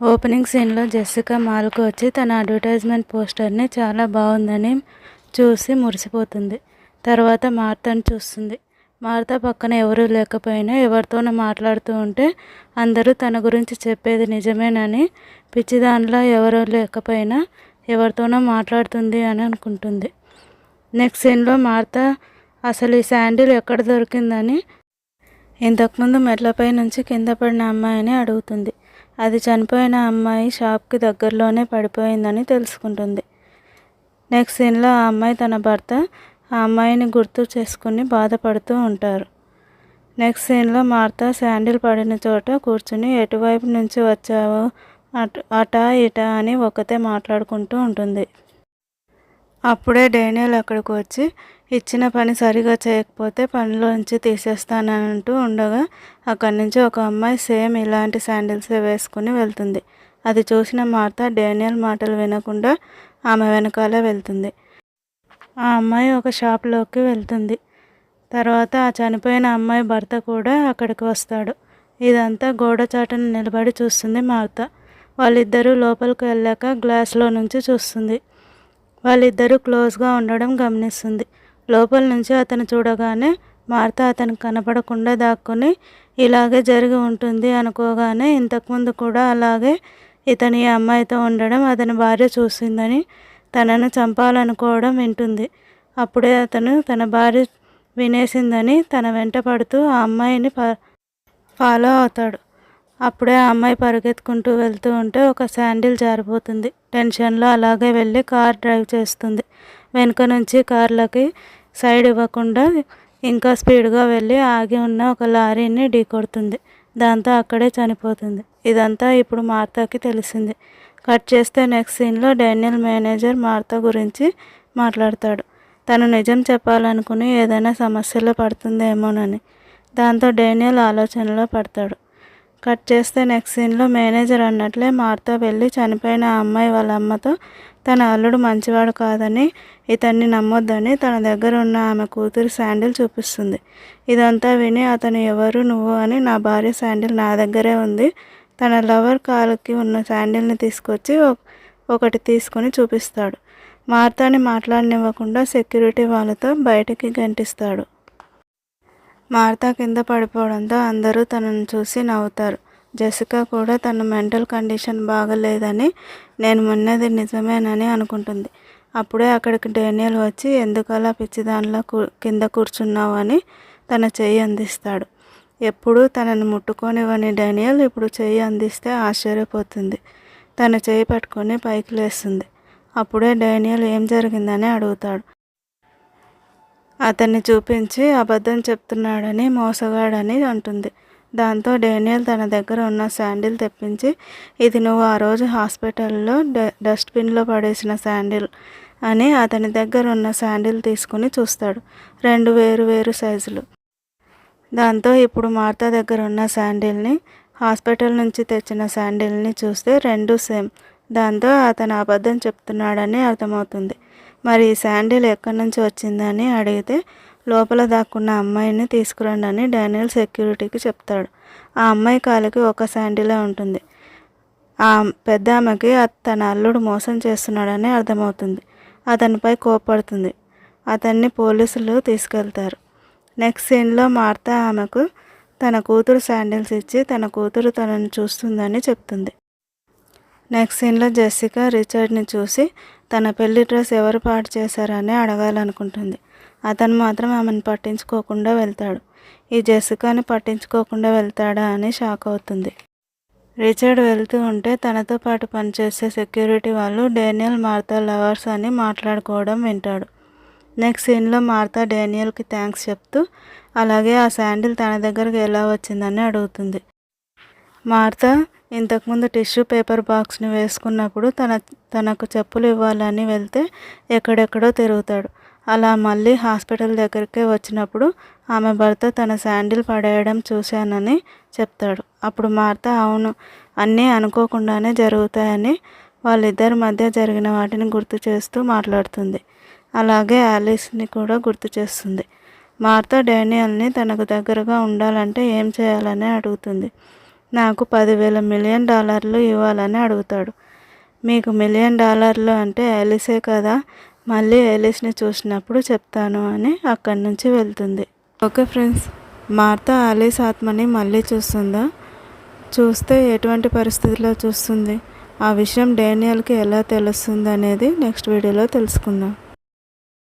Opening సీన్లో Jessica మాల్కు వచ్చి తన అడ్వర్టైజ్మెంట్ పోస్టర్ని చాలా బాగుందని చూసి మురిసిపోతుంది. తర్వాత మార్తను చూస్తుంది. మార్త పక్కన ఎవరూ లేకపోయినా ఎవరితోనో మాట్లాడుతూ ఉంటే అందరూ తన గురించి చెప్పేది నిజమేనని పిచ్చిదానిలో ఎవరూ లేకపోయినా ఎవరితోనో మాట్లాడుతుంది అని అనుకుంటుంది. నెక్స్ట్ సీన్లో మార్త అసలు ఈ శాండిల్ ఎక్కడ దొరికిందని ఇంతకుముందు మెట్లపై నుంచి కింద పడిన అమ్మాయిని అడుగుతుంది. అది చనిపోయిన అమ్మాయి షాప్కి దగ్గరలోనే పడిపోయిందని తెలుసుకుంటుంది. నెక్స్ట్ సీన్లో ఆ అమ్మాయి తన భర్త ఆ అమ్మాయిని గుర్తు చేసుకుని బాధపడుతూ ఉంటారు. నెక్స్ట్ సీన్లో మార్తా శాండిల్ పడిన చోట కూర్చుని ఎటువైపు నుంచి వచ్చావో? అటు అటా ఇటా అని ఒకతే మాట్లాడుకుంటూ ఉంటుంది. అప్పుడే డేనియల్ అక్కడికి వచ్చి ఇచ్చిన పని సరిగా చేయకపోతే పనిలోంచి తీసేస్తానంటూ ఉండగా అక్కడి నుంచి ఒక అమ్మాయి సేమ్ ఇలాంటి శాండిల్సే వేసుకుని వెళ్తుంది. అది చూసిన మార్త డేనియల్ మాటలు వినకుండా ఆమె వెనకాలే వెళ్తుంది. ఆ అమ్మాయి ఒక షాప్లోకి వెళ్తుంది. తర్వాత ఆ చనిపోయిన అమ్మాయి భర్త కూడా అక్కడికి వస్తాడు. ఇదంతా గోడ చాటున నిలబడి చూస్తుంది మార్త. వాళ్ళిద్దరూ లోపలికి వెళ్ళాక గ్లాస్లో నుంచి చూస్తుంది. వాళ్ళిద్దరూ క్లోజ్గా ఉండడం గమనిస్తుంది. లోపల నుంచి అతను చూడగానే మార్త అతనికి కనపడకుండా దాక్కుని ఇలాగే జరిగి ఉంటుంది అనుకోగానే ఇంతకుముందు కూడా అలాగే ఇతని ఈ అమ్మాయితో ఉండడం అతని భార్య చూసిందని తనను చంపాలనుకోవడం వింటుంది. అప్పుడే అతను తన భార్య వినేసిందని తన వెంట పడుతూ ఆ అమ్మాయిని ఫాలో అవుతాడు. అప్పుడే ఆ అమ్మాయి పరిగెత్తుకుంటూ వెళ్తూ ఉంటే ఒక శాండిల్ జారిపోతుంది. టెన్షన్లో అలాగే వెళ్ళి కార్ డ్రైవ్ చేస్తుంది. వెనుక నుంచి కార్లకి సైడ్ ఇవ్వకుండా ఇంకా స్పీడ్గా వెళ్ళి ఆగి ఉన్న ఒక లారీని ఢీకొడుతుంది దాంతో అక్కడే చనిపోతుంది. ఇదంతా ఇప్పుడు మార్తాకి తెలిసింది. కట్ చేస్తే నెక్స్ట్ సీన్లో డానియల్ మేనేజర్ మార్తా గురించి మాట్లాడతాడు. తను నిజం చెప్పాలనుకుని ఏదైనా సమస్యలో పడుతుందేమోనని. దాంతో డేనియల్ ఆలోచనలో పడతాడు. కట్ చేస్తే నెక్స్ట్ సీన్లో మేనేజర్ అన్నట్లే మార్తా వెళ్ళి చనిపోయిన అమ్మాయి వాళ్ళ అమ్మతో తన అల్లుడు మంచివాడు కాదని ఇతన్ని నమ్మొద్దని తన దగ్గర ఉన్న ఆమె కూతురు శాండిల్ చూపిస్తుంది. ఇదంతా విని అతను ఎవరు నువ్వు అని నా భార్య శాండిల్ నా దగ్గరే ఉంది. తన లవర్ కాలుకి ఉన్న శాండిల్ని తీసుకొచ్చి ఒకటి తీసుకొని చూపిస్తాడు. మార్తాని మాట్లాడనివ్వకుండా సెక్యూరిటీ వాళ్ళతో బయటికి గంటిస్తాడు. మార్తా కింద పడిపోవడంతో అందరూ తనను చూసి నవ్వుతారు. జెసికా కూడా తన మెంటల్ కండిషన్ బాగలేదని నేను మొన్నది నిజమేనని అనుకుంటుంది. అప్పుడే అక్కడికి డేనియల్ వచ్చి ఎందుకలా పిచ్చిదానిలో కింద కూర్చున్నావు అని తన చెయ్యి అందిస్తాడు. ఎప్పుడూ తనను ముట్టుకోనివ్వని డేనియల్ ఇప్పుడు చెయ్యి అందిస్తే ఆశ్చర్యపోతుంది. తన చేయి పట్టుకొని పైకి లేస్తుంది. అప్పుడే డేనియల్ ఏం జరిగిందని అడుగుతాడు. అతన్ని చూపించి అబద్ధం చెప్తున్నాడని మోసగాడని అంటుంది. దాంతో డేనియల్ తన దగ్గర ఉన్న శాండిల్ తెప్పించి ఇది నువ్వు ఆ రోజు హాస్పిటల్లో డస్ట్బిన్లో పడేసిన శాండిల్ అని అతని దగ్గర ఉన్న శాండిల్ తీసుకుని చూస్తాడు. రెండు వేరు వేరు సైజులు. దాంతో ఇప్పుడు మార్తా దగ్గర ఉన్న శాండిల్ని హాస్పిటల్ నుంచి తెచ్చిన శాండిల్ని చూస్తే రెండు సేమ్. దాంతో అతను అబద్ధం చెప్తున్నాడని అర్థమవుతుంది. మరి ఈ శాండిల్ ఎక్కడి నుంచి వచ్చిందని అడిగితే లోపల దాక్కున్న అమ్మాయిని తీసుకురండి అని డానియల్ సెక్యూరిటీకి చెప్తాడు. ఆ అమ్మాయి కాలికి ఒక శాండిలే ఉంటుంది. ఆ పెద్ద ఆమెకి తన అల్లుడు మోసం చేస్తున్నాడని అర్థమవుతుంది. అతనిపై కోపడుతుంది అతన్ని పోలీసులు తీసుకెళ్తారు. నెక్స్ట్ సీన్లో మార్తా ఆమెకు తన కూతురు శాండిల్స్ ఇచ్చి తన కూతురు తనను చూస్తుందని చెప్తుంది. నెక్స్ట్ సీన్లో జెస్సికా రిచర్డ్ని చూసి తన పెళ్ళి డ్రెస్ ఎవరు పాటు చేశారని అడగాలనుకుంటుంది. అతను మాత్రం ఆమెను పట్టించుకోకుండా వెళ్తాడు. ఈ జెస్సికాని పట్టించుకోకుండా వెళ్తాడా అని షాక్ అవుతుంది. రిచర్డ్ వెళ్తూ ఉంటే తనతో పాటు పనిచేసే సెక్యూరిటీ వాళ్ళు డేనియల్ మార్తా లవర్స్ అని మాట్లాడుకోవడం వింటాడు. నెక్స్ట్ సీన్లో మార్తా డేనియల్కి థ్యాంక్స్ చెప్తూ అలాగే ఆ శాండిల్ తన దగ్గరకు ఎలా వచ్చిందని అడుగుతుంది. మార్తా ఇంతకుముందు టిష్యూ పేపర్ బాక్స్ని వేసుకున్నప్పుడు తన తనకు చెప్పులు ఇవ్వాలని వెళ్తే ఎక్కడెక్కడో తిరుగుతాడు. అలా మళ్ళీ హాస్పిటల్ దగ్గరికే వచ్చినప్పుడు ఆమె భర్త తన శాండిల్ పడేయడం చూశానని చెప్తాడు. అప్పుడు మార్త అవును అన్నీ అనుకోకుండానే జరుగుతాయని వాళ్ళిద్దరి మధ్య జరిగిన వాటిని గుర్తు చేస్తూ మాట్లాడుతుంది. అలాగే ఆలిస్ని కూడా గుర్తు చేస్తుంది. మార్త డానియల్ని తనకు దగ్గరగా ఉండాలంటే ఏం చేయాలని అడుగుతుంది. నాకు పదివేల మిలియన్ డాలర్లు ఇవ్వాలని అడుగుతాడు. మీకు మిలియన్ డాలర్లు అంటే ఎలిసే కదా? మళ్ళీ ఎలిస్ని చూసినప్పుడు చెప్తాను అని అక్కడి నుంచి వెళ్తుంది. ఓకే ఫ్రెండ్స్ మార్తా ఆలిస్ ఆత్మని మళ్ళీ చూస్తుందా? చూస్తే ఎటువంటి పరిస్థితిలో చూస్తుంది? ఆ విషయం డేనియల్కి ఎలా తెలుస్తుంది అనేది నెక్స్ట్ వీడియోలో తెలుసుకుందాం.